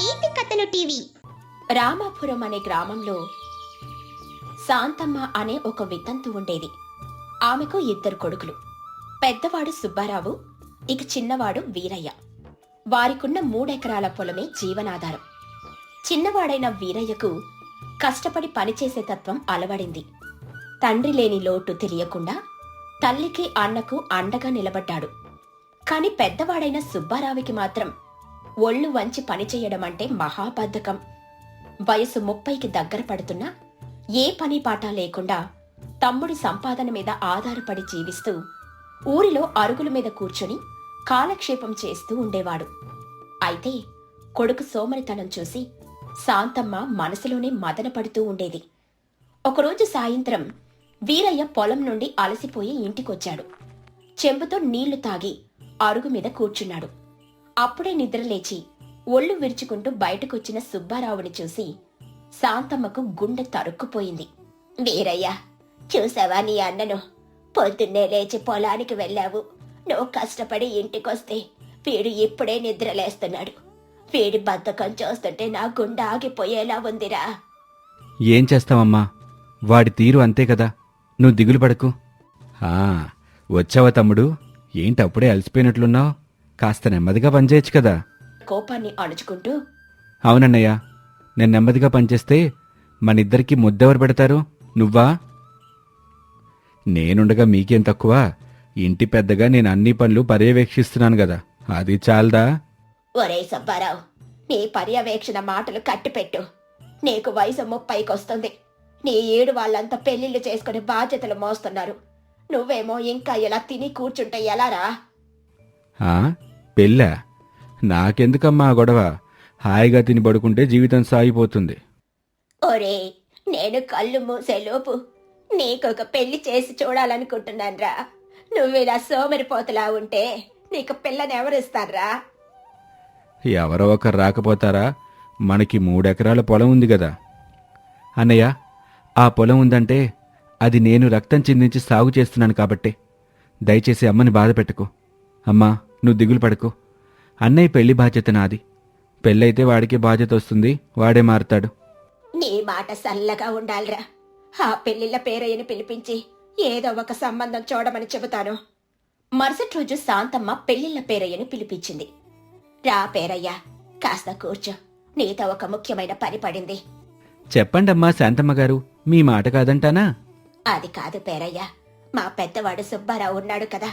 నీతి కథలు టీవీ. రామాపురం అనే గ్రామంలో శాంతమ్మ అనే ఒక వితంతు ఉండేది. ఆమెకు ఇద్దరు కొడుకులు. పెద్దవాడు సుబ్బారావు ఇక చిన్నవాడు వీరయ్య. వారికున్న మూడెకరాల పొలమే జీవనాధారం. చిన్నవాడైన వీరయ్యకు కష్టపడి పనిచేసే తత్వం అలవడింది. తండ్రి లేని లోటు తెలియకుండా తల్లికి అన్నకు అండగా నిలబడ్డాడు. కాని పెద్దవాడైన సుబ్బారావుకి మాత్రం ఒళ్ళు వంచి పనిచేయడం అంటే మహాబద్ధకం. వయసు ముప్పైకి దగ్గర పడుతున్నా ఏ పని పాట లేకుండా తమ్ముడి సంపాదన మీద ఆధారపడి జీవిస్తూ ఊరిలో అరుగుల మీద కూర్చొని కాలక్షేపం చేస్తూ ఉండేవాడు. అయితే కొడుకు సోమరితనం చూసి శాంతమ్మ మనసులోనే మదనపడుతూ ఉండేది. ఒకరోజు సాయంత్రం వీరయ్య పొలం నుండి అలసిపోయి ఇంటికొచ్చాడు. చెంబుతో నీళ్ళు తాగి అరుగు మీద కూర్చున్నాడు. అప్పుడే నిద్రలేచి ఒళ్ళు విరుచుకుంటూ బయటకొచ్చిన సుబ్బారావుని చూసి శాంతమ్మకు గుండె తరుక్కుపోయింది. వీరయ్యా చూసావా నీ అన్నను? పొద్దున్నే లేచి పొలానికి వెళ్ళావు. నువ్వు కష్టపడి ఇంటికొస్తే వీడు ఇప్పుడే నిద్రలేస్తున్నాడు. వీడి బద్ధకం చూస్తుంటే నా గుండె ఆగిపోయేలా ఉందిరా. ఏం చేస్తావమ్మా? వాడి తీరు అంతే కదా. నువ్వు దిగులు పడకు. ఆ, వచ్చావా తమ్ముడు? ఏంటి అప్పుడే అలసిపోయినట్లున్నావు? కాస్త నెమ్మదిగా పనిచేయచ్చు కదా. కోపాన్ని అణుచుకుంటూ అవునన్నయ్య నేను నెమ్మదిగా పనిచేస్తే మనిద్దరికి ముద్దెవరు పెడతారు? నువ్వా? నేనుండగా మీకేం తక్కువ? ఇంటి పెద్దగా నేను అన్ని పనులు పర్యవేక్షిస్తున్నాను కదా. అది చాలదా? ఒరే సుబ్బారావు నీ పర్యవేక్షణ మాటలు కట్టిపెట్టు. నీకు వయసు ముప్పైకొస్తుంది. నీ ఏడు వాళ్ళంతా పెళ్ళిళ్ళు చేసుకుని బాధ్యతలు మోస్తున్నారు. నువ్వేమో ఇంకా ఇలా తిని కూర్చుంటే ఎలారా ఆ? పెళ్ళా? నాకెందుకమ్మా ఆ గొడవ? హాయిగా తిని పడుకుంటే జీవితం సాగిపోతుంది. ఒరే నేను కళ్ళు మూసేలోపు నీకొక పెళ్ళి చేసి చూడాలనుకుంటున్నాన్రా. నువ్విలా సోమరిపోతులా ఉంటే నీకు పిల్లని ఎవరిస్తారా ఎవరో ఒకరు రాకపోతారా? మనకి మూడెకరాల పొలం ఉంది కదా అన్నయ్య ఆ పొలం ఉందంటే అది నేను రక్తం చిందించి సాగు చేస్తున్నాను కాబట్టే. దయచేసి అమ్మని బాధ పెట్టుకో. అమ్మా నువ్వు దిగులు పడకు. అన్నయ్య పెళ్ళి బాధ్యత నాది. పెళ్ళైతే వాడికి బాధ్యత వస్తుంది వాడే మారుతాడు. నీ మాట సల్లగా ఉండాలిరా. ఆ పెళ్ళిళ్ళ పేరయ్యని పిలిపించి ఏదో ఒక సంబంధం చూడమని చెబుతాను. మరుసటి రోజు శాంతమ్మ పెళ్ళిళ్ళ పేరయ్యని పిలిపించింది. రా పేరయ్య కాస్త కూర్చో. నీతో ఒక ముఖ్యమైన పని పడింది. చెప్పండమ్మా శాంతమ్మ గారు మీ మాట కాదంటానా? అది కాదు పేరయ్య. మా పెద్దవాడు సుబ్బారావు ఉన్నాడు కదా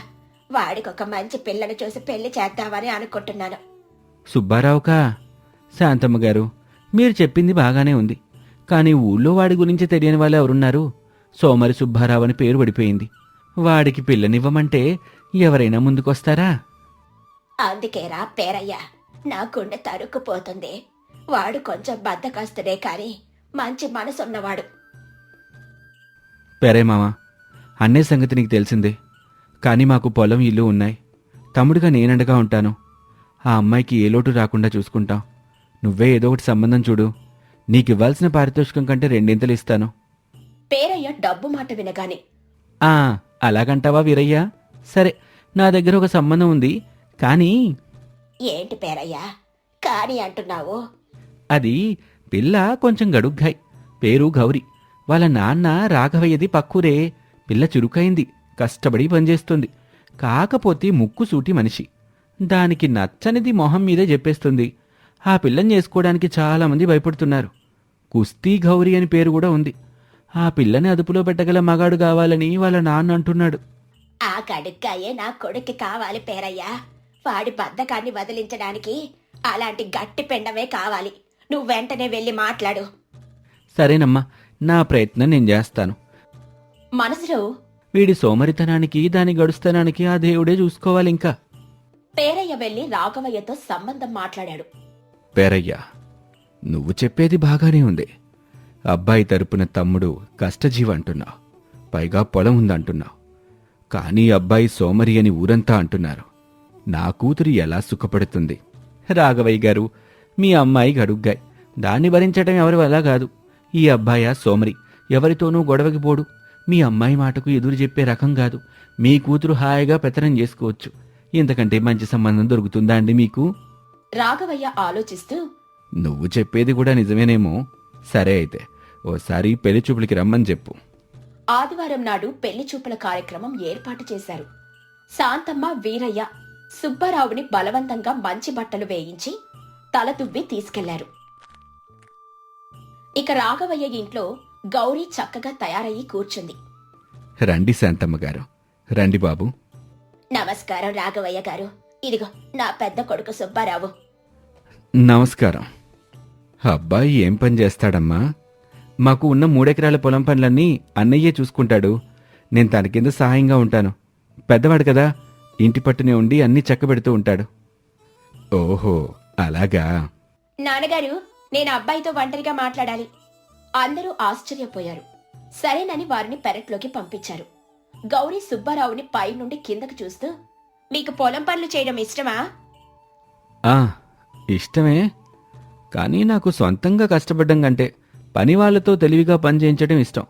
వాడికొక మంచి పిల్లను చూసి పెళ్ళి చేద్దామని అనుకుంటున్నాను. సుబ్బారావుకా శాంతమ్మ గారు మీరు చెప్పింది బాగానే ఉంది. కానీ ఊళ్ళో వాడి గురించి తెలియని వాళ్ళు ఎవరున్నారు? సోమరి సుబ్బారావు అని పేరు పడిపోయింది. వాడికి పిల్లనివ్వమంటే ఎవరైనా ముందుకొస్తారా? అందుకేరా పేరయ్య నా గుండె తరుక్కుపోతుంది. వాడు కొంచెం బద్దకస్తుడే కాని మంచి మనసున్నవాడు. పెరే మామా అన్నే సంగతి నీకు తెలిసిందే. కానీ మాకు పొలం ఇల్లు ఉన్నాయి. తమ్ముడిగా నేనండగా ఉంటాను. ఆ అమ్మాయికి ఏ లోటు రాకుండా చూసుకుంటాం. నువ్వే ఏదో ఒకటి సంబంధం చూడు. నీకివ్వాల్సిన పారితోషికం కంటే రెండింతలు ఇస్తాను. పేరయ్య డబ్బు మాట వినగానే. ఆ అలాగంటావా వీరయ్య? సరే నా దగ్గర ఒక సంబంధం ఉంది. కానీ ఏంటి పేరయ్య? కాని అంటున్నావు. అది పిల్ల కొంచెం గడుగ్గాయ్. పేరు గౌరి. వాళ్ళ నాన్న రాఘవయ్యది పక్కూరే. పిల్ల చురుకైంది. కష్టపడి పనిచేస్తుంది. కాకపోతే ముక్కు సూటి మనిషి. దానికి నచ్చనిది మొహం మీదే చెప్పేస్తుంది. ఆ పిల్లని చేసుకోవడానికి చాలామంది భయపడుతున్నారు. కుస్తీ గౌరి అని పేరు కూడా ఉంది. ఆ పిల్లని అదుపులో పెట్టగల మగాడు కావాలని వాళ్ళ నాన్న అంటున్నాడు. ఆ గడుక్కాయే నా కొడుక్కి కావాలి పేరయ్య. వాడి బద్ధకాన్ని వదిలించడానికి అలాంటి గట్టి పెండమే కావాలి. నువ్వు వెంటనే వెళ్ళి మాట్లాడు. సరేనమ్మా నా ప్రయత్నం నేను చేస్తాను. మనసులో వీడి సోమరితనానికి దాని గడుస్తనానికి ఆ దేవుడే చూసుకోవాలి ఇంకా. పేరయ్య వెళ్ళి రాఘవయ్యతో సంబంధం మాట్లాడాడు. పేరయ్య నువ్వు చెప్పేది బాగానే ఉంది. అబ్బాయి తరపున తమ్ముడు కష్టజీవి అంటున్నావు పైగా పొలం ఉందంటున్నావు కానీ అబ్బాయి సోమరి అని ఊరంతా అంటున్నారు. నా కూతురు ఎలా సుఖపడుతుంది? రాఘవయ్య గారు మీ అమ్మాయి గడుగ్గాయ్. దాన్ని భరించటం ఎవరి వల్ల కాదు. ఈ అబ్బాయా సోమరి. ఎవరితోనూ గొడవకి పోడు. మీ అమ్మాయి మాటకు ఎదురు చెప్పే రకం కాదు. మీ కూతురు హాయిగా పెత్తనం చేసుకోవచ్చు. ఇంతకంటే మంచి సంబంధం దొరుకుతుందా అండి మీకు? రాఘవయ్య ఆలోచిస్తూ నువ్వు చెప్పేది కూడా నిజమేనేమో. సరే అయితే ఓసారి పెళ్ళి చూపులకి రమ్మని చెప్పు. ఆదివారం నాడు పెళ్ళి చూపుల కార్యక్రమం ఏర్పాటు చేశారు. శాంతమ్మ వీరయ్య సుబ్బారావుని బలవంతంగా మంచి బట్టలు వేయించి తల దువ్వి తీసుకెళ్ళారు. ఇక రాఘవయ్య ఇంట్లో గౌరీ చక్కగా తయారయ్యి కూర్చుంది. రండి శాంతమ్మ గారు. రండి బాబు. నమస్కారం రాఘవయ్య గారు. ఇదిగో నా పెద్ద కొడుకు సుబ్బారావు. నమస్కారం. అబ్బాయి ఏం పని చేస్తాడమ్మా? మాకు ఉన్న మూడెకరాల పొలం పనులన్నీ అన్నయ్యే చూసుకుంటాడు. నేను తన కింద సహాయంగా ఉంటాను. పెద్దవాడు కదా ఇంటి పట్టునే ఉండి అన్నీ చక్కబెడుతూ ఉంటాడు. ఓహో అలాగా? నాన్నగారు నేను అబ్బాయితో ఒంటరిగా మాట్లాడాలి. అందరూ ఆశ్చర్యపోయారు. సరేనని వారిని పెరట్లోకి పంపించారు. గౌరీ సుబ్బారావుని పై నుండి కిందకు చూస్తూ మీకు పొలం పనులు చేయడం ఇష్టమా? ఆ ఇష్టమే. కానీ నాకు సొంతంగా కష్టపడ్డం కంటే పని వాళ్ళతో తెలివిగా పని చేయించడం ఇష్టం.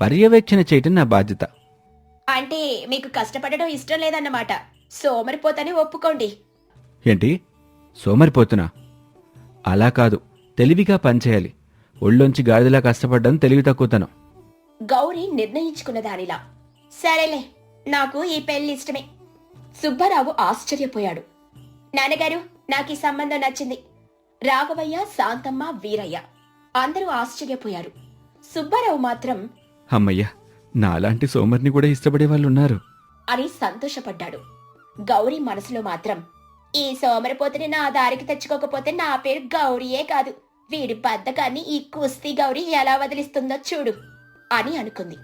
పర్యవేక్షణ చేయటం నా బాధ్యత. అంటే మీకు కష్టపడడం ఇష్టం లేదన్నమాట. సోమరిపోతని ఒప్పుకోండి. ఏంటి? సోమరిపోతున్నా అలా కాదు. తెలివిగా పనిచేయాలి ఒళ్ళొంచి గాడిదలా కష్టపడ్డం తెలివి తక్కువతనం. గౌరీ నిర్ణయించుకున్న దానిలా. సరేలే నాకు ఈ పెళ్ళి ఇష్టమే. సుబ్బారావు ఆశ్చర్యపోయాడు. నాన్నగారు నాకు ఈ సంబంధం నచ్చింది. రాఘవయ్య శాంతమ్మ వీరయ్య అందరూ ఆశ్చర్యపోయారు. సుబ్బారావు మాత్రం అమ్మయ్య నాలాంటి సోమరిని కూడా ఇష్టపడే వాళ్ళు ఉన్నారు అని సంతోషపడ్డాడు. గౌరీ మనసులో మాత్రం ఈ సోమరిపోతుని నా దారికి తెచ్చుకోకపోతే నా పేరు గౌరీయే కాదు. వీడి బద్దకాన్ని ఈ కుస్తీ గౌరి ఎలా వదిలిస్తుందో చూడు అని అనుకుంది.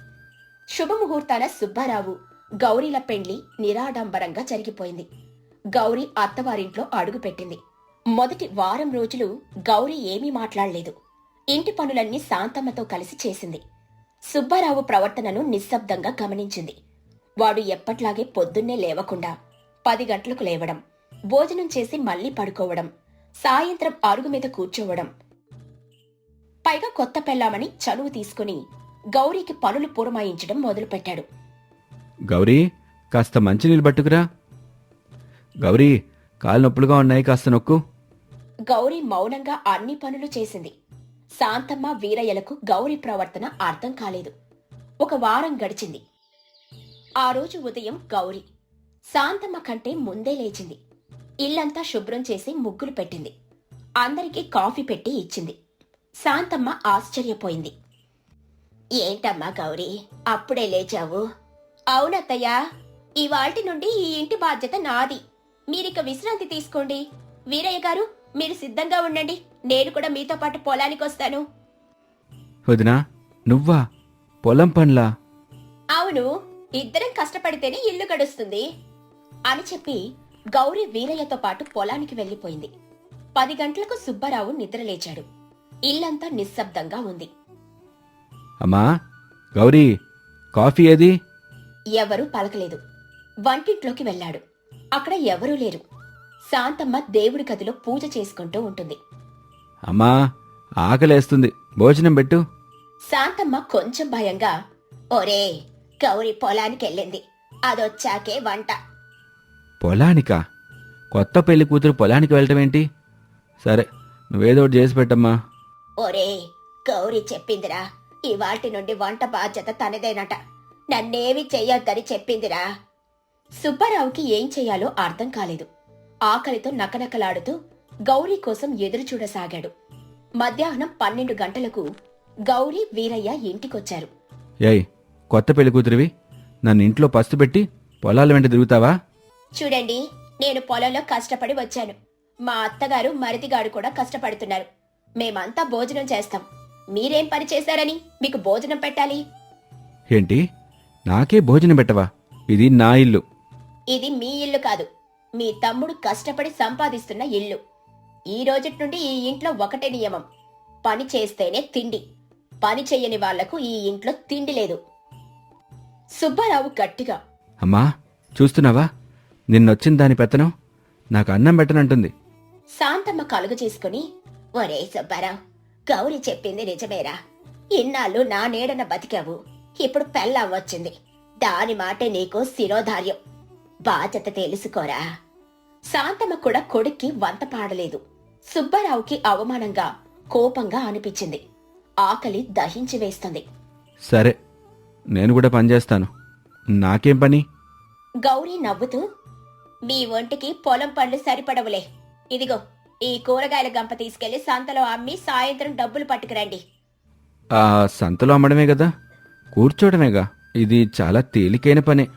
శుభముహూర్తాల సుబ్బారావు గౌరీల పెండ్లి నిరాడంబరంగా జరిగిపోయింది. గౌరీ అత్తవారింట్లో అడుగుపెట్టింది మొదటి వారం రోజులు గౌరీ ఏమీ మాట్లాడలేదు. ఇంటి పనులన్నీ శాంతమ్మతో కలిసి చేసింది. సుబ్బారావు ప్రవర్తనను నిశ్శబ్దంగా గమనించింది. వాడు ఎప్పట్లాగే పొద్దున్నే లేవకుండా పది గంటలకు లేవడం భోజనం చేసి మళ్ళీ పడుకోవడం సాయంత్రం అరుగు మీద కూర్చోవడం పైగా కొత్త పెళ్ళామని చనువు తీసుకుని గౌరీకి పనులు పురమాయించడం మొదలుపెట్టాడు. గౌరీ కాస్త మంచినీళ్ళు పట్టుకురా. గౌరీ కాలు నొప్పులుగా ఉన్నాయి కాస్త నొక్కు. గౌరీ మౌనంగా అన్ని పనులు చేసింది. శాంతమ్మ వీరయ్యలకు గౌరీ ప్రవర్తన అర్థం కాలేదు. ఒక వారం గడిచింది. ఆ రోజు ఉదయం గౌరీ శాంతమ్మ కంటే ముందే లేచింది. ఇల్లంతా శుభ్రం చేసి ముగ్గులు పెట్టింది. అందరికీ కాఫీ పెట్టి ఇచ్చింది. శాంతమ్మ ఆశ్చర్యపోయింది. ఏంటమ్మా గౌరీ అప్పుడే లేచావు? అవునత్తయ్యా ఇవాల్టి నుండి ఈ ఇంటి బాధ్యత నాది. మీరిక విశ్రాంతి తీసుకోండి. వీరయ్య గారు మీరు సిద్ధంగా ఉండండి. నేను కూడా మీతో పాటు పొలానికి వస్తాను. వదినా నువ్వా? పొలం పనులా? అవును ఇద్దరం కష్టపడితేనే ఇల్లు గడుస్తుంది. అని చెప్పి గౌరీ వీరయ్యతో పాటు పొలానికి వెళ్ళిపోయింది పది గంటలకు సుబ్బారావు నిద్రలేచాడు. ఇల్లంతా నిశ్శబ్దంగా ఉంది. అమ్మా గౌరీ కాఫీ ఏది? ఎవరూ పలకలేదు. వంటింట్లోకి వెళ్ళాడు. అక్కడ ఎవరూ లేరు. శాంతమ్మ దేవుడి గదిలో పూజ చేసుకుంటూ ఉంటుంది. అమ్మా ఆకలేస్తుంది. భోజనం పెట్టు. శాంతమ్మ కొంచెం భయంగా ఒరే గౌరీ పొలానికి వెళ్ళింది అదొచ్చాకే వంట. పొలానికా? కొత్త పెళ్ళి కూతురు పొలానికి వెళ్ళటం ఏంటి సరే నువ్వేదో ఒకటి చేసి పెట్టమ్మా. ఒరే గౌరీ చెప్పిందిరా. ఇవాటి నుండి వంట బాధ్యత తనదేనట. నన్నేమి చెయ్యొద్దని చెప్పిందిరా. సుబ్బారావుకి ఏం చెయ్యాలో అర్థం కాలేదు. ఆకలితో నకనకలాడుతూ గౌరీ కోసం ఎదురు చూడసాగాడు. మధ్యాహ్నం పన్నెండు గంటలకు గౌరీ వీరయ్య ఇంటికొచ్చారు. ఏయ్ కొత్త పెళ్ళి కూతురివి? నన్ను ఇంట్లో పస్తు పెట్టి పొలాల వెంట తిరుగుతావా? చూడండి నేను పొలంలో కష్టపడి వచ్చాను. మా అత్తగారు మరిదిగాడు కూడా కష్టపడుతున్నారు. మేమంతా భోజనం చేస్తాం. మీరేం పని చేశారని మీకు భోజనం పెట్టాలి? ఏంటి? నాకే భోజనం పెట్టవా? ఇది నా ఇల్లు. ఇది మీ ఇల్లు కాదు. మీ తమ్ముడు కష్టపడి సంపాదిస్తున్న ఇల్లు. ఈ రోజుటి నుండి ఈ ఇంట్లో ఒకటే నియమం. పని చేస్తేనే తిండి. పని చెయ్యని వాళ్ళకు ఈ ఇంట్లో తిండి లేదు. సుబ్బారావు గట్టిగా అమ్మా చూస్తున్నావా? నిన్నొచ్చిన దాని పెత్తనం నాకు అన్నం పెట్టనంటుంది. శాంతమ్మ కలుగు చేసుకుని ఒరే సుబ్బారావు గౌరి చెప్పింది నిజమేరా. ఇన్నాళ్ళు నా నీడన బతికావు. ఇప్పుడు పెళ్ళాం వచ్చింది. దాని మాటే నీకు శిరోధార్యం. బాధ్యత తెలుసుకోరా. శాంతమ్మ కూడా కొడుక్కి వంత పాడలేదు. సుబ్బారావుకి అవమానంగా కోపంగా అనిపించింది. ఆకలి దహించి వేస్తుంది. సరే నేను కూడా పనిచేస్తాను నాకేం పని? గౌరీ నవ్వుతూ మీ ఒంటికి పొలం పళ్ళు సరిపడవులే. ఇదిగో ఈ కూరగాయల గంప తీసుకెళ్ళి సంతలో అమ్మి సాయంత్రం డబ్బులు పట్టుకురండి. ఆ సంతలో అమ్మడమే కదా? కూర్చోవడమేగా ఇది చాలా తేలికైన పనే.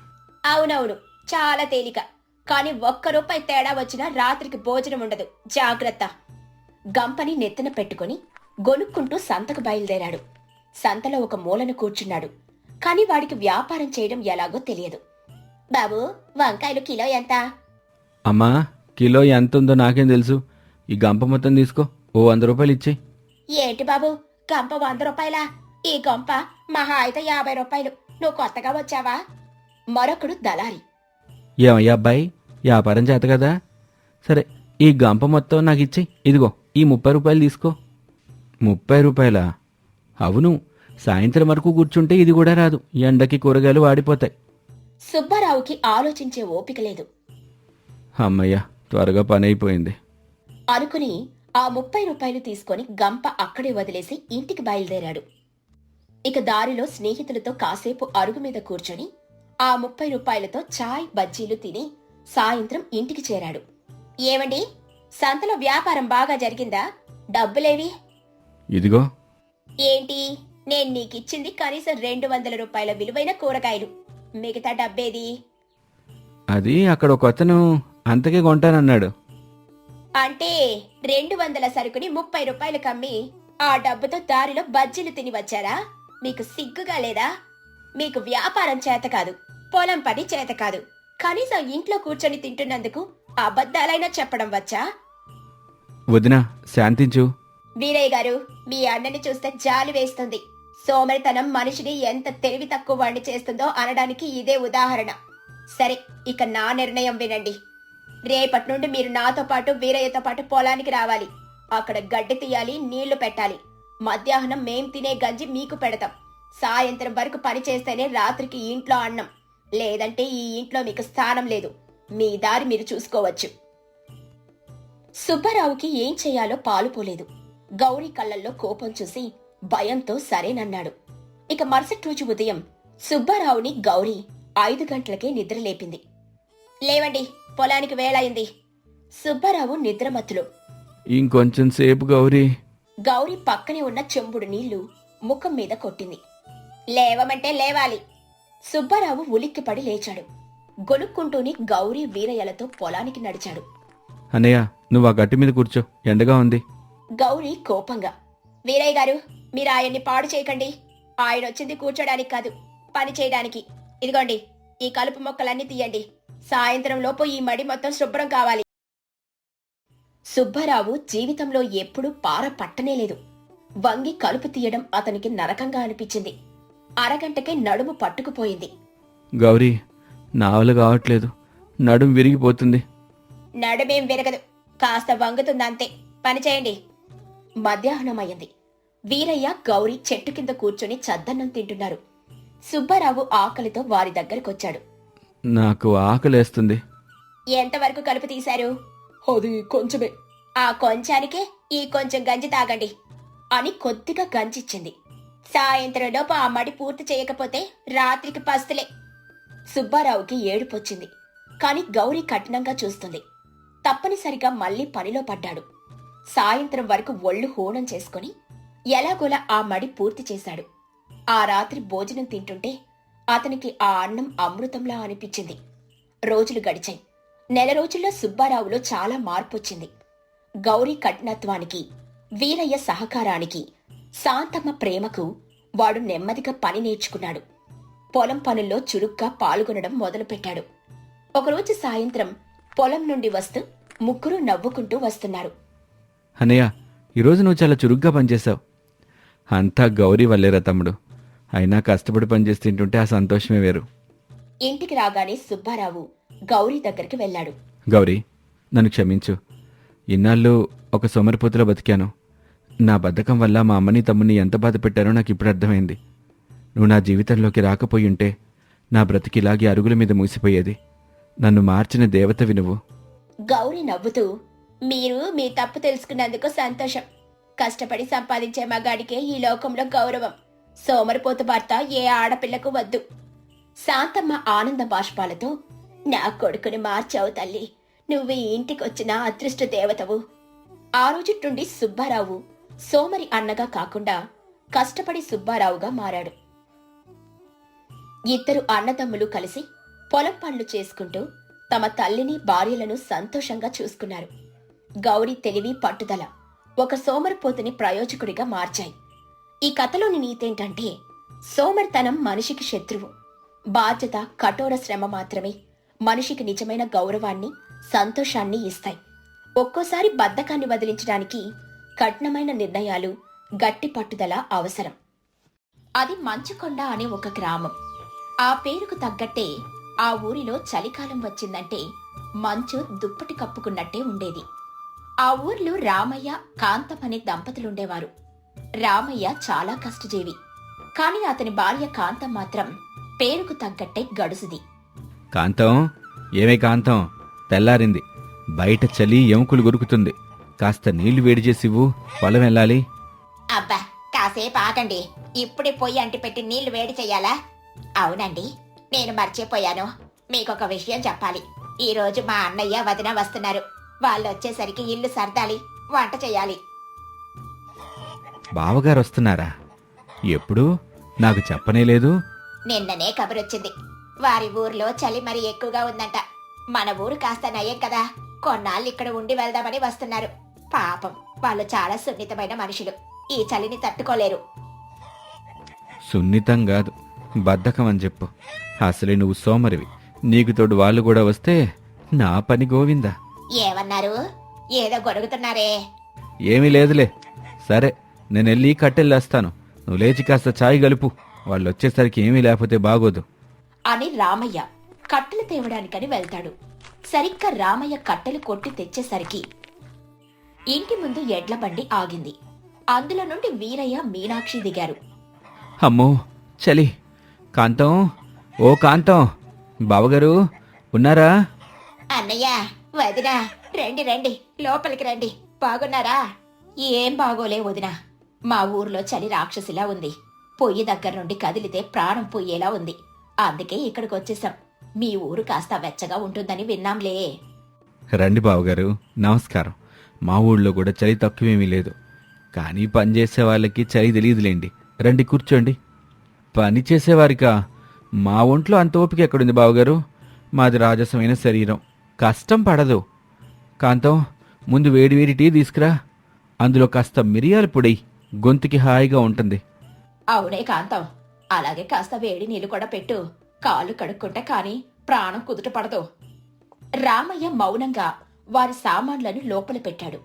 అవునవును చాలా తేలిక. కానీ ఒక్క రూపాయి తేడా వచ్చినా రాత్రికి భోజనం ఉండదు. జాగ్రత్త. గంపని నెత్తిన పెట్టుకుని గొనుక్కుంటూ సంతకు బయలుదేరాడు. సంతలో ఒక మూలను కూర్చున్నాడు. కాని వాడికి వ్యాపారం చేయడం ఎలాగో తెలియదు. బాబు వంకాయలు కిలో ఎంత? అమ్మా కిలో ఎంత ఉందో నాకేం తెలుసు? ఈ గంప మొత్తం తీసుకో. ఓ వంద రూపాయలు ఇచ్చేయి. ఏంటి బాబు? గంప వంద రూపాయలా? ఈ గంప మహా అయితే యాభై రూపాయలు. నువ్వు కొత్తగా వచ్చావా? మరొకడు దళారి. ఏమయ్యా అబ్బాయి? వ్యాపారం చేత కదా? సరే ఈ గంప మొత్తం నాకు ఇచ్చేయి. ఇదిగో ఈ ముప్పై రూపాయలు తీసుకో. ముప్పై రూపాయలా? అవును. సాయంత్రం వరకు కూర్చుంటే ఇది కూడా రాదు. ఎండకి కూరగాయలు వాడిపోతాయి. సుబ్బారావుకి ఆలోచించే ఓపిక లేదు. అమ్మయ్య త్వరగా పని అయిపోయింది. అనుకుని ఆ ముప్పై రూపాయలు తీసుకొని గంప అక్కడే వదిలేసి ఇంటికి బయలుదేరాడు. ఇక దారిలో స్నేహితులతో కాసేపు అరుగు మీద కూర్చొని ఆ ముప్పై రూపాయలతో చాయ్ బజ్జీలు తిని సాయంత్రం ఇంటికి చేరాడు. ఏమండి సంతలో వ్యాపారం బాగా జరిగిందా? డబ్బులేవి? ఇదిగో. ఏంటి? నేను నీకిచ్చింది కనీసం రెండు వందల రూపాయల విలువైన కూరగాయలు. మిగతా డబ్బేది? అది అక్కడ ఒక అతను అంతకే కొంటానన్నాడు. అంటే రెండు వందల సరుకుని ముప్పై రూపాయలు కమ్మి ఆ డబ్బుతో దారిలో బజ్జీలు తిని వచ్చారా? మీకు సిగ్గుగా లేదా? మీకు వ్యాపారం చేత కాదు పొలం పని చేత కాదు. కనీసం ఇంట్లో కూర్చొని తింటున్నందుకు అబద్ధాలైనా చెప్పడం వచ్చా? వదినా శాంతించు. వీరయ్య గారు మీ అన్నని చూస్తే జాలి వేస్తుంది. సోమరితనం మనిషిని ఎంత తెలివి తక్కువ వాడిని చేస్తుందో అనడానికి ఇదే ఉదాహరణ. సరే ఇక నా నిర్ణయం వినండి. రేపటి నుండి మీరు నాతో పాటు వీరయ్యతో పాటు పొలానికి రావాలి. అక్కడ గడ్డి తీయాలి నీళ్ళు పెట్టాలి. మధ్యాహ్నం మేం తినే గంజి మీకు పెడతాం. సాయంత్రం వరకు పని చేస్తేనే రాత్రికి ఇంట్లో అన్నం. లేదంటే ఈ ఇంట్లో మీకు స్థానం లేదు. మీ దారి మీరు చూసుకోవచ్చు. సుబ్బారావుకి ఏం చేయాలో పాలుపోలేదు గౌరీ కళ్ళల్లో కోపం చూసి భయంతో సరేనన్నాడు. ఇక మరుసటి రోజు ఉదయం సుబ్బారావుని గౌరీ ఐదు గంటలకే నిద్రలేపింది. లేవండి పొలానికి వేళయింది సుబ్బారావు నిద్రమత్తులో. ఇంకొంచెం సేపు గౌరీ. గౌరీ పక్కనే ఉన్న చెంబుడు నీళ్ళు ముఖం మీద కొట్టింది. లేవమంటే లేవాలి. సుబ్బారావు ఉలిక్కిపడి లేచాడు. గొనుక్కుంటూని గౌరీ వీరయ్యలతో పొలానికి నడిచాడు. అన్నయ్య నువ్వు ఆ గట్టి మీద కూర్చో. ఎండగా ఉంది. గౌరీ కోపంగా వీరయ్య గారు మీరు ఆయన్ని పాడు చేయకండి. ఆయన వచ్చింది కూర్చోడానికి కాదు పని చేయడానికి. ఇదిగోండి ఈ కలుపు మొక్కలన్నీ తీయండి. సాయంత్రం లోపు ఈ మడి మొత్తం శుభ్రం కావాలి. సుబ్బారావు జీవితంలో ఎప్పుడూ పార పట్టనే లేదు. వంగి కలుపు తీయడం అతనికి నరకంగా అనిపించింది. అరగంటకే నడుము పట్టుకుపోయింది. గౌరీ నా వల్ల కావట్లేదు. నడుం విరిగిపోతుంది. నడుమేం విరగదు. కాస్త వంగుతుందంతే. పని చేయండి. మధ్యాహ్నం అయింది వీరయ్య గౌరీ చెట్టు కింద కూర్చొని చద్దన్నం తింటున్నారు. సుబ్బారావు ఆకలితో వారి దగ్గరకొచ్చాడు. నాకు ఆకలేస్తుంది. ఎంతవరకు కలుపు తీశారు? అది కొంచెమే. ఆ కొంచానికే ఈ కొంచెం గంజి తాగండి అని కొద్దిగా గంజిచ్చింది. సాయంత్రం లోపు ఆ మడి పూర్తి చేయకపోతే రాత్రికి పస్తులే. సుబ్బారావుకి ఏడుపొచ్చింది. కాని గౌరీ కఠినంగా చూస్తుంది. తప్పనిసరిగా మళ్ళీ పనిలో పడ్డాడు. సాయంత్రం వరకు ఒళ్ళు హోనం చేసుకుని ఎలాగోలా ఆ మడి పూర్తి చేశాడు. ఆ రాత్రి భోజనం తింటుంటే అతనికి ఆ అన్నం అమృతంలా అనిపించింది. రోజులు గడిచాయి. నెల రోజుల్లో సుబ్బారావులో చాలా మార్పొచ్చింది. గౌరీ కఠినత్వానికి వీరయ్య సహకారానికి శాంతమ్మ ప్రేమకు వాడు నెమ్మదిగా పని నేర్చుకున్నాడు. పొలం పనుల్లో చురుగ్గా పాల్గొనడం మొదలుపెట్టాడు. ఒకరోజు సాయంత్రం పొలం నుండి వస్తూ ముగ్గురు నవ్వుకుంటూ వస్తున్నారు. అన్నయ్య ఈరోజు నువ్వు చాలా చురుగ్గా పనిచేశావు. అంతా గౌరీ వల్లేరా తమ్ముడు? అయినా కష్టపడి పనిచేసి తింటుంటే ఆ సంతోషమే వేరు. ఇంటికి రాగానే సుబ్బారావు గౌరీ దగ్గరికి వెళ్ళాడు. గౌరీ నన్ను క్షమించు. ఇన్నాళ్ళు ఒక సోమరిపోతులో బతికాను. నా బద్ధకం వల్ల మా అమ్మని తమ్ముని ఎంత బాధ పెట్టారో నాకు ఇప్పుడు అర్థమైంది. నువ్వు నా జీవితంలోకి రాకపోయి ఉంటే నా బ్రతికిలాగే అరుగుల మీద మూసిపోయేది నన్ను మార్చిన దేవతవి నువ్వు. గౌరీ నవ్వుతూ మీరు మీ తప్పు తెలుసుకున్నందుకు సంతోషం. కష్టపడి సంపాదించే మగాడికే ఈ లోకంలో గౌరవం. సోమరిపోతు భర్త ఏ ఆడపిల్లకు వద్దు. శాంతమ్మ ఆనంద బాష్పాలతో నా కొడుకుని మార్చావు తల్లి. నువ్వు ఈ ఇంటికొచ్చిన అదృష్ట దేవతవు. ఆ రోజు నుండి సుబ్బారావు సోమరి అన్నగా కాకుండా కష్టపడి సుబ్బారావుగా మారాడు. ఇద్దరు అన్నదమ్ములు కలిసి పొలం పనులు చేసుకుంటూ తమ తల్లిని భార్యలను సంతోషంగా చూసుకున్నారు. గౌరీ తెలివి పట్టుదల ఒక సోమరిపోతుని ప్రయోజకుడిగా మార్చాయి. ఈ కథలోని నీతేంటంటే సోమర్తనం మనిషికి శత్రువు. బాధ్యత కఠోర శ్రమ మాత్రమే మనిషికి నిజమైన గౌరవాన్ని సంతోషాన్ని ఇస్తాయి. ఒక్కోసారి బద్ధకాన్ని వదిలించడానికి కఠినమైన నిర్ణయాలు గట్టి పట్టుదల అవసరం. అది మంచుకొండ అనే ఒక గ్రామం. ఆ పేరుకు తగ్గట్టే ఆ ఊరిలో చలికాలం వచ్చిందంటే మంచు దుప్పటి కప్పుకున్నట్టే ఉండేది. ఆ ఊర్లో రామయ్య కాంతం అనే దంపతులుండేవారు. రామయ్య చాలా కష్టజీవి. కాని అతని భార్య కాంతం మాత్రం పేరుకు తగ్గట్టే గడుసుది. కాంతం? ఏమే కాంతం? తెల్లారింది. బయట చలి ఎముకలు గురుకుతుంది. కాస్త నీళ్ళు వేడి చేసివ్వు పొలం వెళ్ళాలి. అబ్బా కాసేపు ఆగండి. ఇప్పుడే పొయ్యి అంటి పెట్టి నీళ్ళు వేడి చెయ్యాలా అవునండి నేను మర్చిపోయాను. మీకొక విషయం చెప్పాలి. ఈ రోజు మా అన్నయ్య వదిన వస్తున్నారు. వాళ్ళు వచ్చేసరికి ఇల్లు సర్దాలి వంట చేయాలి. బావగారు వస్తున్నారా? ఎప్పుడు? నాకు చెప్పనే లేదు. నిన్ననే కబురొచ్చింది. వారి ఊర్లో చలి మరి ఎక్కువగా ఉందంట. మన ఊరు కాస్త నయం కదా. కొన్నాళ్ళు ఇక్కడ ఉండి వెళ్దామని వస్తున్నారు. పాపం వాళ్ళు చాలా సున్నితమైన మనుషులు. ఈ చలిని తట్టుకోలేరు. సున్నితం కాదు. బద్ధకం అని చెప్పు. అసలే నువ్వు సోమరివి. నీకు తోడు వాళ్ళు కూడా వస్తే నా పని గోవిందా? ఏమన్నారు? ఏదో గొడుగుతున్నారే. ఏమీ లేదులే. సరే. నేను వెళ్ళి కట్టెళ్ళేస్తాను నువ్వు లేచి కాస్త చాయ్ గలుపు వాళ్ళు వచ్చేసరికి ఏమీ లేకపోతే బాగోదు. అని రామయ్య కట్టెలు తేవడానికని వెళ్తాడు. సరిగ్గా రామయ్య కట్టెలు కొట్టి తెచ్చేసరికి ఇంటి ముందు ఎడ్ల బండి ఆగింది. అందులో నుండి వీరయ్య మీనాక్షి దిగారు. అమ్మో చలి. కాంతం ఓ కాంతం బావగారు ఉన్నారా? అన్నయ్య వదినా రండి రండి లోపలికి రండి. బాగున్నారా? ఏం బాగోలే వదినా. మా ఊర్లో చలి రాక్షసిలా ఉంది. పొయ్యి దగ్గర నుండి కదిలితే ప్రాణం పొయ్యేలా ఉంది. అందుకే ఇక్కడికి వచ్చేసాం మీ ఊరు కాస్త వెచ్చగా ఉంటుందని విన్నాంలే. రండి బావగారు నమస్కారం. మా ఊళ్ళో కూడా చలి తక్కువేమీ లేదు. కానీ పని చేసే వాళ్ళకి చలి తెలియదులేండి. రండి కూర్చోండి. పని చేసేవారికా? మా ఒంట్లో అంత ఓపిక ఎక్కడుంది బావగారు? మాది రాజసమైన శరీరం. కష్టం పడదు. కాంతం ముందు వేడి వేడి టీ తీసుకురా. అందులో కాస్త మిరియాల పొడి. గొంతుకి హాయిగా ఉంటుంది. అవునే కాంతం. అలాగే కాస్త వేడి నీళ్ళు కూడా పెట్టు. కాళ్ళు కడుక్కుంటే కాని ప్రాణం కుదుట పడదు. రామయ్య మౌనంగా వారి సామాన్లను లోపల పెట్టాడు.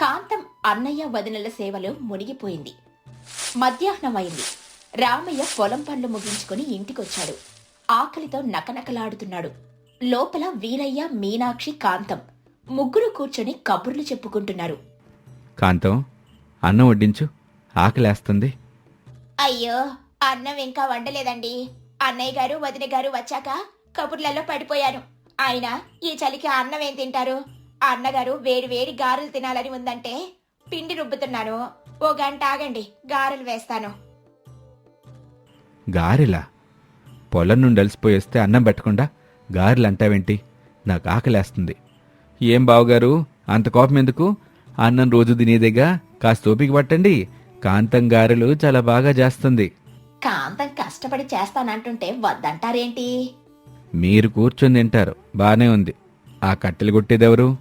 కాంతం అన్నయ్య వదినల సేవలో మునిగిపోయింది. మధ్యాహ్నం అయింది రామయ్య పొలం పనులు ముగించుకుని ఇంటికొచ్చాడు. ఆకలితో నకనకలాడుతున్నాడు. లోపల వీరయ్య మీనాక్షి కాంతం ముగ్గురు కూర్చొని కబుర్లు చెప్పుకుంటున్నారు. కాంతం అన్నం వడ్డించు. ఆకలేస్తుంది. అయ్యో అన్నం ఇంకా వండలేదండి. అన్నయ్య గారు వదిన గారు వచ్చాక కబుర్లలో పడిపోయాను. ఆయన ఈ చలికి అన్నం ఏం తింటారు? అన్నగారు వేడి వేడి గారెలు తినాలని ఉందంటే పిండి రుబ్బుతున్నాను. ఓ గంట ఆగండి గారెలు వేస్తాను. గారెలా? పొలం నుండి అలసిపోయేస్తే అన్నం పెట్టకుండా గారెలు అంటావేంటి నాకు ఆకలేస్తుంది. ఏం బావగారు? అంత కోపం ఎందుకు? అన్నం రోజు తినేదేగా? కాస్త ఓపిక పట్టండి. కాంతం గారెలు చాలా బాగా చేస్తుంది. కాంతం కష్టపడి చేస్తానంటుంటే వద్దంటారేంటి? మీరు కూర్చొని తింటారు. బానే ఉంది. ఆ కట్టెలు కొట్టేదెవరు?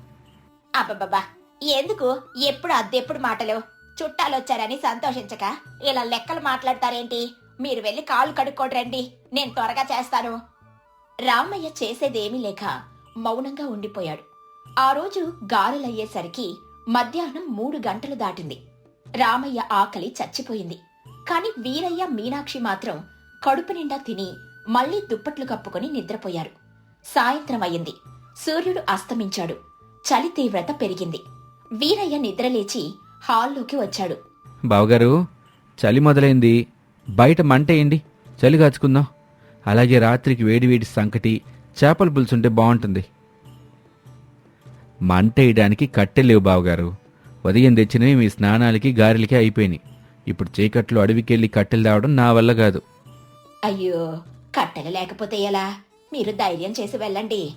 అబ్బబ్బబ్బా ఎందుకు? ఎప్పుడు అద్దెప్పుడు మాటలు? చుట్టాలు వచ్చారని సంతోషించక ఇలా లెక్కలు మాట్లాడతారేంటి? మీరు వెళ్ళి కాళ్ళు కడుక్కోండి రండి. నేను త్వరగా చేస్తాను. రామయ్య చేసేదేమీ లేక మౌనంగా ఉండిపోయాడు. ఆ రోజు గాలులయ్యేసరికి మధ్యాహ్నం మూడు గంటలు దాటింది. రామయ్య ఆకలి చచ్చిపోయింది. కాని వీరయ్య మీనాక్షి మాత్రం కడుపు నిండా తిని మళ్ళీ దుప్పట్లు కప్పుకొని నిద్రపోయారు. సాయంత్రం అయింది. సూర్యుడు అస్తమించాడు. చలి తీవ్రత పెరిగింది. వీరయ్య నిద్రలేచి హాల్లోకి వచ్చాడు. బావగారు చలి మొదలైంది. బయట మంటేయండి చలి కాచుకుందాం. అలాగే రాత్రికి వేడివేడి సంకటి చేపల పులుసుంటే బాగుంటుంది మంట వేయడానికి కట్టెలేవు బావగారు. ఉదయం తెచ్చినవి మీ స్నానాలకి గారెలకి అయిపోయినాయి. ఇప్పుడు చీకట్లో అడవికెళ్ళి కట్టెలు తేవడం నా వల్ల కాదు. అయ్యో కట్టెలు లేకపోతే ఎలా? మీరు ధైర్యం చేసి వెళ్ళండి.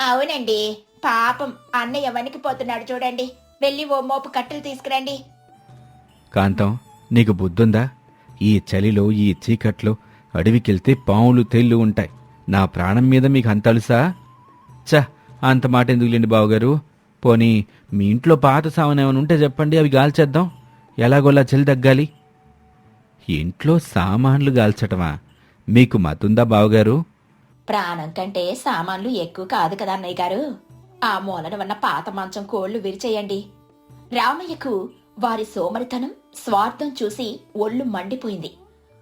అవునండి పాపం అన్నయ్య వణికిపోతున్నాడు చూడండి. వెళ్ళి ఓ మోపు కట్టెలు తీసుకురండి. కాంతం నీకు బుద్ధుందా? ఈ చలిలో ఈ చీకట్లో అడవికెళ్తే పాములు తేళ్ళు ఉంటాయి. నా ప్రాణం మీద మీకు అంతలుసా చ అంత మాట ఎందుకులేండి బావగారు? పోనీ మీ ఇంట్లో పాత సామాన్ ఏమైనా ఉంటే చెప్పండి అవి గాల్చేద్దాం. ఎలాగోలా చలి తగ్గాలి. ఇంట్లో సామాన్లు గాల్చటమా? మీకు మతుందా బావగారు? ప్రాణం కంటే సామాన్లు ఎక్కువ కాదు కదా అన్నయ్య గారు. ఆ మూలన ఉన్న పాత మంచం కోళ్ళు విరిచేయండి. రామయ్యకు వారి సోమరితనం స్వార్థం చూసి ఒళ్ళు మండిపోయింది.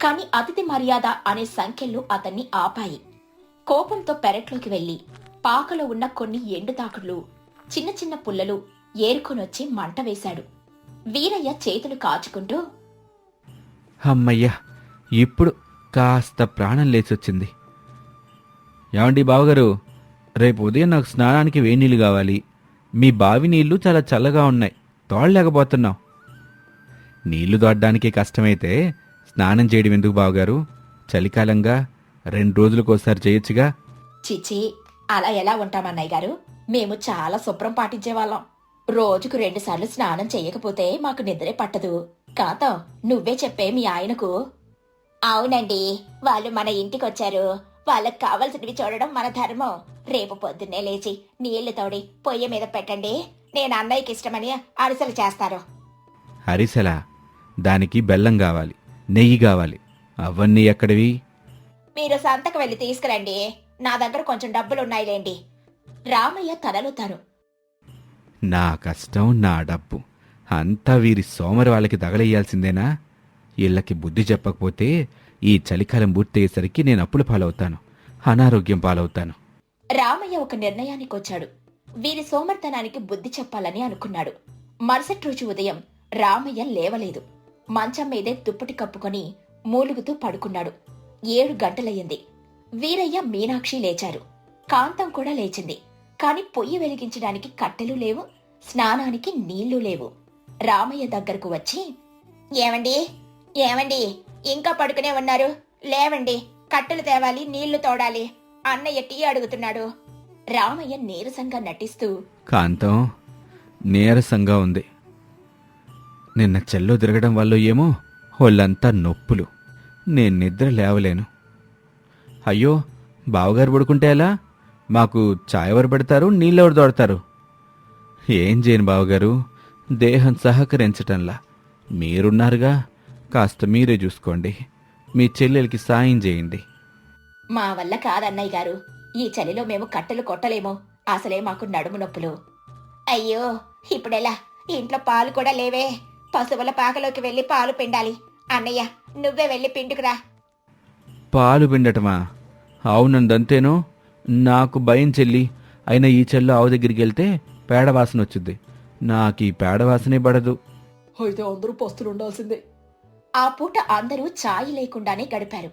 కాని అతిథి మర్యాద అనే సంఖ్యలు అతన్ని ఆపాయి. కోపంతో పెరట్లోకి వెళ్ళి పాకలో ఉన్న కొన్ని ఎండుతాకులు చిన్న చిన్న పుల్లలు ఏరుకొనొచ్చి మంట వేశాడు. వీరయ్య చేతులు కాచుకుంటూ అమ్మయ్యా ఇప్పుడు కాస్త ప్రాణం లేచొచ్చింది. ఏమండి బావగారు రేపు ఉదయం నాకు స్నానానికి వేడి నీళ్ళు కావాలి. మీ బావి నీళ్ళు చాలా చల్లగా ఉన్నాయి. తోడలేకపోతున్నాం నీళ్ళు దొడ్డానికి కష్టమైతే స్నానం చేయడం ఎందుకు బావగారు? చలికాలంగా రెండు రోజులకోసారి చేయొచ్చుగా? చిచి అలా ఎలా ఉంటామన్నయ్య గారు? మేము చాలా శుభ్రం పాటించేవాళ్ళం. రోజుకు రెండుసార్లు స్నానం చేయకపోతే మాకు నిద్రే పట్టదు. కాతం నువ్వే చెప్పే మీ ఆయనకు. అవునండి వాళ్ళు మన ఇంటికొచ్చారు. వాళ్ళకి కావలసినవి చూడడం మన ధర్మం. రేపు పొద్దున్నే లేచి నీళ్ళు తోడి పొయ్యి మీద పెట్టండి. నేను అన్నయ్యకి ఇష్టమని అరిసెలు చేస్తారు. అరిసెలా? దానికి బెల్లం కావాలి నెయ్యి కావాలి. అవన్నీ ఎక్కడివి? మీరు సంతకు వెళ్ళి తీసుకురండి. నా దగ్గర కొంచెం డబ్బులున్నాయిలేండి. రామయ్య తను నా కష్టం నా డబ్బు. అంతా వీరి సోమరి వాళ్ళకి తగలయ్యాల్సిందేనా? వీళ్ళకి బుద్ధి చెప్పకపోతే ఈ చలికాలం పూర్తయ్యేసరికి నేను అప్పుల పాలవుతాను. అనారోగ్యం పాలవుతాను. రామయ్య ఒక నిర్ణయానికి వచ్చాడు వీరి సోమర్తనానికి బుద్ధి చెప్పాలని అనుకున్నాడు. మరుసటి రోజు ఉదయం రామయ్య లేవలేదు. మంచం మీదే దుప్పటి కప్పుకొని మూలుగుతూ పడుకున్నాడు. ఏడు గంటలయ్యింది. వీరయ్య మీనాక్షి లేచారు. కాంతం కూడా లేచింది. కాని పొయ్యి వెలిగించడానికి కట్టెలు లేవు స్నానానికి నీళ్ళు లేవు. రామయ్య దగ్గరకు వచ్చి ఏమండి? ఏమండి? ఇంకా పడుకునే ఉన్నారు? లేవండి. కట్టెలు తేవాలి నీళ్ళు తోడాలి. అన్నయ్య టీ అడుగుతున్నాడు. రామయ్య నీరసంగా నటిస్తూ కాంతం నీరసంగా ఉంది. నిన్న చెల్లో తిరగడం వల్ల ఏమో వాళ్ళంతా నొప్పులు. నేను నిద్ర లేవలేను. అయ్యో బావగారు పడుకుంటే ఎలా? మాకు చాయ్ ఎవరు పెడతారు నీళ్ళెవరు దొడతారు ఏం చేయను బావగారు దేహం సహకరించటంలా. మీరున్నారుగా కాస్త మీరే చూసుకోండి. మీ చెల్లెలకి సాయం చేయండి. మా వల్ల కాదన్నయ్య గారు. ఈ చలిలో మేము కట్టెలు కొట్టలేము. అసలే మాకు నడుము నొప్పులు. అయ్యో ఇప్పుడెలా? ఇంట్లో పాలు కూడా లేవే. పశువుల పాకలోకి వెళ్ళి పాలు పిండాలి. అన్నయ్య నువ్వే వెళ్ళి పిండుకురా. పాలు పిండటమా? అవునందంతేనో. నాకు భయం చెల్లి. అయినా ఈ చెల్లు ఆవు దగ్గరికి వెళ్తే పేడ వాసన వచ్చింది. నాకు ఈ పేడ వాసనే పడదు. అయితే అందరూ పస్తులు ఉండాల్సిందే. ఆ పూట అందరూ ఛాయ్ లేకుండానే గడిపారు.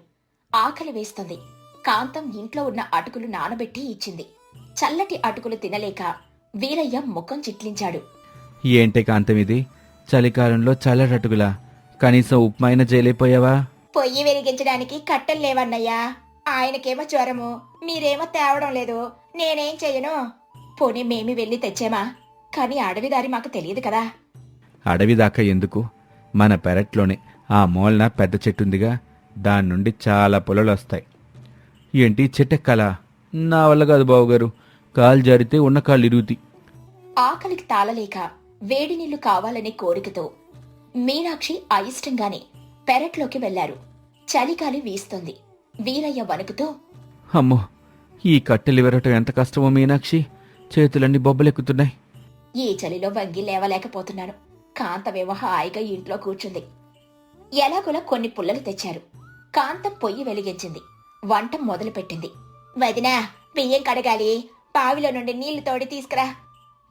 ఆకలి వేస్తుంది. కాంతం ఇంట్లో ఉన్న అటుకులు నానబెట్టి ఇచ్చింది. చల్లటి అటుకులు తినలేక వీరయ్య ముఖం చిట్లించాడు. ఏంటే కాంతం ఇది? చలికాలంలో చల్లటట్టుగులా కనీసం ఉప్మాయిన చేయలేకపోయావా? పొయ్యి వెలిగించడానికి కట్టెలు లేవన్నయ్యా. ఆయనకేమో జ్వరము మీరేమో తేవడం లేదు నేనేం చెయ్యను? పోనీ మేమి వెళ్ళి తెచ్చేమా? కానీ అడవిదారి మాకు తెలియదు కదా. అడవి దాకా ఎందుకు? మన పెరట్లోనే ఆ మూలన పెద్ద చెట్టుందిగా దాని నుండి చాలా పొలలు వస్తాయి. ఏంటి చెట్టెక్కాలా? నా వల్ల కాదు బావగారు కాలు జారితే ఉన్న కాళ్ళు ఇరుగుతాయి. ఆకలికి తాళలేక వేడి నీళ్ళు కావాలనే కోరికతో మీనాక్షి అయిష్టంగానే పెరట్లోకి వెళ్ళారు చలిగాలి వీస్తుంది. వీరయ్య వణుకుతో అమ్మో ఈ కట్టెలు విరవటం ఎంత కష్టమో మీనాక్షి. చేతులన్నీ బొబ్బలెక్కుతున్నాయి. ఈ చలిలో వంగి లేవలేకపోతున్నాను. కాంతమేమో హాయిగా ఇంట్లో కూర్చుంది. ఎలాగోలా కొన్ని పుల్లలు తెచ్చారు. కాంతం పొయ్యి వెలిగించింది. వంట మొదలుపెట్టింది. వదినా బియ్యం కడగాలి. బావిలో నుండి నీళ్ళు తోడి తీసుకురా.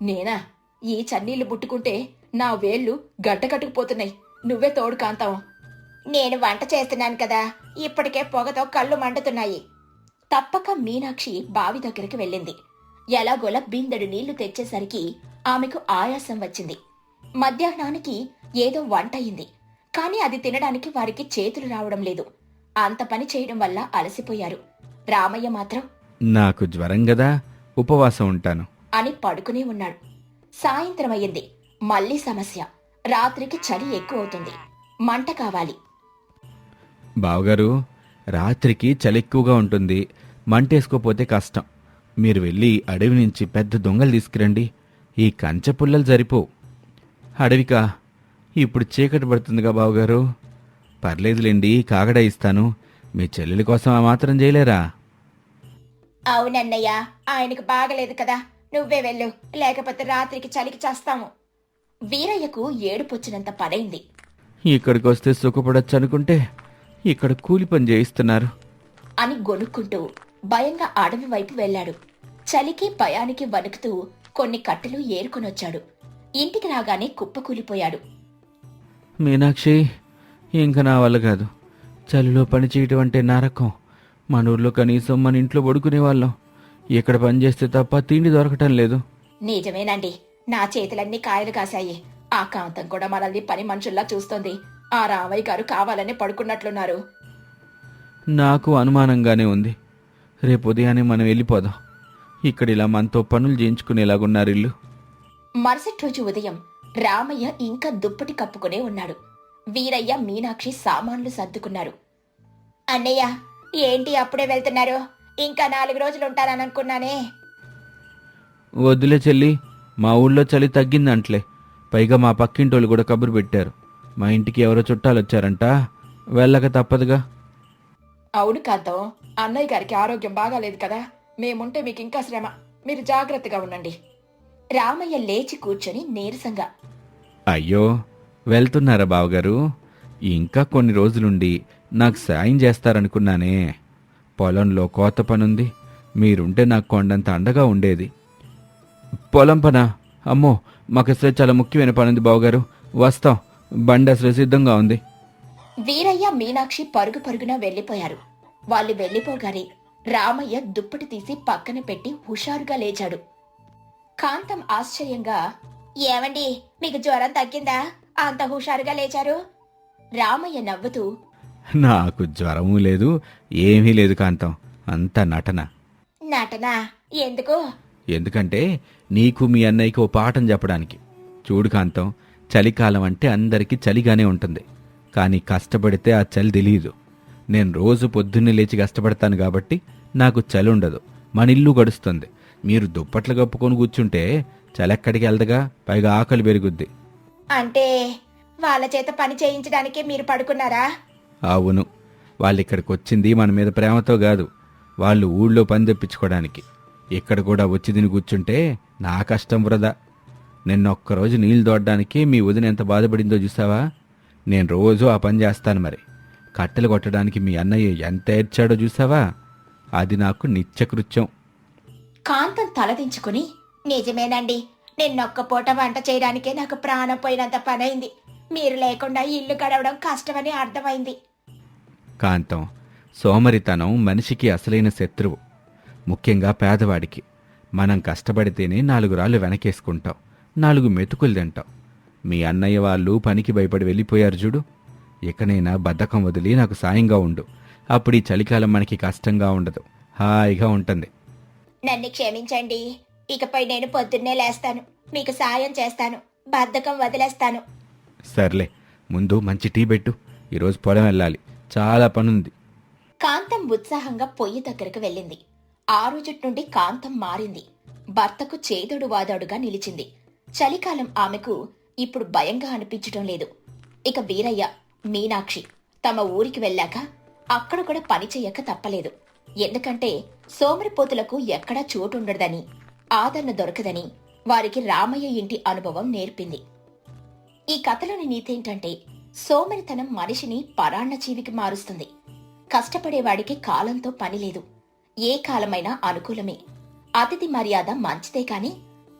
నేనా ఈ చన్నీళ్ళు ముట్టుకుంటే నా వేళ్ళు గడ్డ కట్టుకుపోతున్నాయి. నువ్వే తోడు కాంతం. నేను వంట చేస్తున్నాను కదా. ఇప్పటికే పొగతో కళ్ళు మండుతున్నాయి. తప్పక మీనాక్షి బావి దగ్గరికి వెళ్ళింది. ఎలాగోలా బిందెడు నీళ్ళు తెచ్చేసరికి ఆమెకు ఆయాసం వచ్చింది. మధ్యాహ్నానికి ఏదో వంట అయింది. కానీ అది తినడానికి వారికి చేతులు రావడం లేదు. అంత పని చేయడం వల్ల అలసిపోయారు. రామయ్య మాత్రం నాకు జ్వరం గదా ఉపవాసం ఉంటాను. అని పడుకునే ఉన్నాడు. సాయంత్రం అయ్యింది మళ్ళీ సమస్య. రాత్రికి చలి ఎక్కువ అవుతుంది. మంట కావాలి. బావగారు రాత్రికి చలి ఎక్కువగా ఉంటుంది. మంటేసుకోపోతే కష్టం. మీరు వెళ్ళి అడవి నుంచి పెద్ద దొంగలు తీసుకురండి. ఈ కంచె పుల్లలు సరిపోవు అడవికా ఇప్పుడు చీకటి పడుతుందిగా బావగారు. పర్లేదులేండి కాగడా ఇస్తాను. మీ చెల్లెలి కోసం ఆ మాత్రం చేయలేరా? అవునన్నయ్య ఆయనకు బాగలేదు కదా. నువ్వే వెళ్ళు. లేకపోతే రాత్రికి చలికి చేస్తాము. వీరయ్యకు ఏడుపొచ్చినంత పనైంది ఇక్కడికి వస్తే సుఖపడొచ్చు అనుకుంటే ఇక్కడ కూలి పని చేయిస్తున్నారు. అని గొనుక్కుంటూ భయంగా అడవి వైపు వెళ్ళాడు. చలికి భయానికి వణుకుతూ కొన్ని కట్టెలు ఏరుకొనొచ్చాడు. ఇంటికి రాగానే కుప్పకూలిపోయాడు మీనాక్షి ఇంకా నా వల్ల కాదు. చలిలో పని చేయటం అంటే నరకం. మన ఊర్లో కనీసం మన ఇంట్లో పడుకునే వాళ్ళం. ఇక్కడ పని చేస్తే తప్ప తిండి దొరకటం లేదు. నిజమేనండి. నా చేతులన్నీ కాయలు కాశాయి. ఆ కాంతం కూడా మనల్ని పని మనుషుల్లా చూస్తోంది. ఆ రామయ్య గారు కావాలని పడుకున్నట్లున్నారు. నాకు అనుమానంగానే ఉంది. రేపు ఉదయాన్నే మనం వెళ్ళిపోదాం. ఇక్కడ ఇలా మనతో పనులు చేయించుకునేలాగున్నారు ఇల్లు. మరుసటి రోజు ఉదయం రామయ్య ఇంకా దుప్పటి కప్పుకునే ఉన్నాడు. వీరయ్య మీనాక్షి సామాన్లు సర్దుకున్నారు. అన్నయ్య ఏంటి అప్పుడే వెళ్తున్నారు? ఇంకా నాలుగు రోజులు ఉంటాననుకున్నానే వద్దులే చెల్లి మా ఊళ్ళో చలి తగ్గిందంట్లే. పైగా మా పక్కింటోళ్ళు కూడా కబురు పెట్టారు. మా ఇంటికి ఎవరో చుట్టాలు వచ్చారంట వెళ్ళక తప్పదుగా. అవును కాంతం. అన్నయ్య గారికి ఆరోగ్యం బాగాలేదు కదా. మేముంటే మీకు ఇంకా శ్రమ. మీరు జాగ్రత్తగా ఉండండి. రామయ్య లేచి కూర్చొని నీరసంగా. అయ్యో వెళ్తున్నారా బావగారు? ఇంకా కొన్ని రోజులుండి నాకు సాయం చేస్తారనుకున్నానే. పొలంలో కోత పనుంది. మీరుంటే నాకు కొండంత అండగా ఉండేది. పొలం పనా? అమ్మో మాకు అసలు చాలా ముఖ్యమైన పనుంది బావగారు. వస్తాం. బండి అసలు సిద్ధంగా ఉంది. వీరయ్య మీనాక్షి పరుగు పరుగున వెళ్ళిపోయారు వాళ్ళు వెళ్ళిపోగానే రామయ్య దుప్పటి తీసి పక్కన పెట్టి హుషారుగా లేచాడు. కాంతం ఆశ్చర్యంగా ఏమండి మీకు జ్వరం తగ్గిందా? అంత హుషారుగా లేచారు? రామయ్య నవ్వుతూ నాకు జ్వరము లేదు ఏమీ లేదు కాంతం. అంతా నటన. నటనా? ఎందుకు? ఎందుకంటే నీకు మీ అన్నయ్యకి ఓ పాఠం చెప్పడానికి. చూడు కాంతం చలికాలం అంటే అందరికీ చలిగానే ఉంటుంది. కానీ కష్టపడితే ఆ చలి తెలియదు. నేను రోజు పొద్దున్నే లేచి కష్టపడతాను కాబట్టి నాకు చలి ఉండదు. మన ఇల్లు గడుస్తుంది. మీరు దుప్పట్లు కప్పుకొని కూర్చుంటే చలి ఎక్కడికి వెళ్దగా? పైగా ఆకలి పెరుగుద్ది. అంటే వాళ్ళ చేత పని చేయించడానికే మీరు పడుకున్నారా? అవును. వాళ్ళు ఇక్కడికి వచ్చింది మన మీద ప్రేమతో కాదు. వాళ్ళు ఊళ్ళో పని తెప్పించుకోవడానికి. ఇక్కడ కూడా వచ్చి తిని కూర్చుంటే నా కష్టం వృధా. నిన్న ఒక్కరోజు నీళ్ళు దోడడానికి మీ వదిన ఎంత బాధపడిందో చూసావా? నేను రోజు ఆ పని చేస్తాను మరి. కట్టెలు కొట్టడానికి మీ అన్నయ్య ఎంత ఏడ్చాడో చూసావా? అది నాకు నిత్యకృత్యం. కాంతం తలదించుకుని నిజమేనండి. నిన్నొక్క పూట వంట చేయడానికే నాకు ప్రాణం పోయినంత పనైంది. మీరు లేకుండా ఇల్లు గడవడం కష్టమని అర్థమైంది. కాంతం సోమరితనం మనిషికి అసలైన శత్రువు ముఖ్యంగా పేదవాడికి. మనం కష్టపడితేనే నాలుగు రాళ్ళు వెనకేసుకుంటాం. నాలుగు మెతుకులు తింటాం. మీ అన్నయ్య వాళ్ళు పనికి భయపడి వెళ్ళిపోయారు చూడు. ఇకనైనా బద్ధకం వదిలి నాకు సాయంగా ఉండు. అప్పుడు ఈ చలికాలం మనకి కష్టంగా ఉండదు. హాయిగా ఉంటుంది. నన్ను క్షమించండి. ఇకపై నేను పొద్దున్నే లేస్తాను. మీకు సాయం చేస్తాను. బద్ధకం వదిలేస్తాను. సర్లే ముందు మంచి టీ పెట్టు. ఈరోజు పొలం వెళ్ళాలి. చాలా పనుంది. కాంతం ఉత్సాహంగా పొయ్యి దగ్గరకు వెళ్ళింది. ఆ రోజుటి నుండి కాంతం మారింది. భర్తకు చేదోడు వాదోడుగా నిలిచింది. చలికాలం ఆమెకు ఇప్పుడు భయంగా అనిపించటం లేదు. ఇక వీరయ్య మీనాక్షి తమ ఊరికి వెళ్ళాక అక్కడ కూడా పని చెయ్యక తప్పలేదు. ఎందుకంటే సోమరిపోతులకు ఎక్కడా చోటుండదని ఆదరణ దొరకదని వారికి రామయ్య ఇంటి అనుభవం నేర్పింది. ఈ కథలోని నీతేంటంటే సోమరితనం మనిషిని పరాన్న జీవికి మారుస్తుంది. కష్టపడేవాడికి కాలంతో పని లేదు. ఏ కాలమైనా అనుకూలమే. అతిథి మర్యాద మంచిదే కాని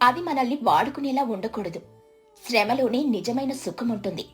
అది మనల్ని వాడుకునేలా ఉండకూడదు. శ్రమలోనే నిజమైన సుఖముంటుంది.